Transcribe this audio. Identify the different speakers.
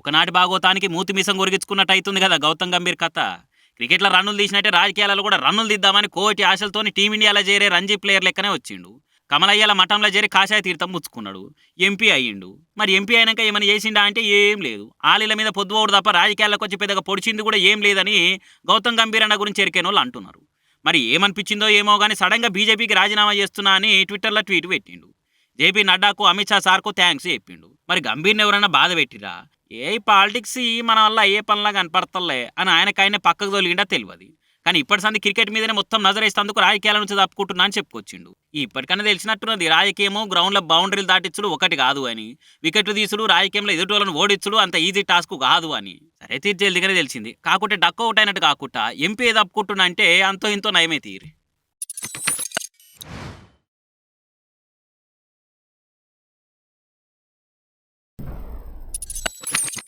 Speaker 1: ఒకనాటి భాగోతానికి మూతి మీసం కొరిగించుకున్నట్టు కదా గౌతమ్ గంభీర్ కథ. క్రికెట్లో రన్నులు తీసినట్టే రాజకీయాలలో కూడా రన్నులు దిద్దామని కోటి ఆశలతోని టీమిండియాలో చేరే రంజీ ప్లేయర్ లెక్కనే వచ్చిండు. కమలయ్యల మఠంలో చేరి కాషాయ తీర్థం పుచ్చుకున్నాడు. ఎంపీ అయ్యిండు. మరి ఎంపీ అయినాక ఏమైనా చేసిండా అంటే ఏం లేదు. ఆలీల మీద పొద్దుపోడు తప్ప రాజకీయాలకు వచ్చి పెద్దగా పొడిచింది కూడా ఏం లేదని గౌతమ్ గంభీర్ అన్న గురించి ఎరికైన వాళ్ళు అంటున్నారు. మరి ఏమనిపించిందో ఏమో కానీ సడన్గా బీజేపీకి రాజీనామా చేస్తున్నా అని ట్విట్టర్లో ట్వీట్ పెట్టిండు. జేపీ నడ్డాకు అమిత్ షా సార్కు థ్యాంక్స్ చెప్పిండు. మరి గంభీర్ని ఎవరైనా బాధ పెట్టిరా? ఏ పాలిటిక్స్ ఈ మన వల్ల అయ్యే పనిలా కనపడతలే అని ఆయనకైనా పక్కకు తొలిగిండా తెలియదు కానీ ఇప్పటి సంది క్రికెట్ మీదనే మొత్తం నజరేస్తందుకు రాజకీయాల నుంచి తప్పుకుంటున్నా అని చెప్పుకొచ్చిండు. ఇప్పటికైనా తెలిసినట్టున్నది రాజకీయము గ్రౌండ్లో బౌండరీలు దాటించుడు ఒకటి కాదు అని. వికెట్లు తీసుడు రాజకీయంలో ఎదుటి వాళ్ళని ఓడించుడు అంత ఈజీ టాస్క్ కాదు అని. సరే దగ్గర తెలిసింది. కాకుంటే డక్ అవుట్ అయినట్టు కాకుండా ఎంపీ తప్పుకుంటున్నా అంటే అంతో ఇంతో నయమే తీరి.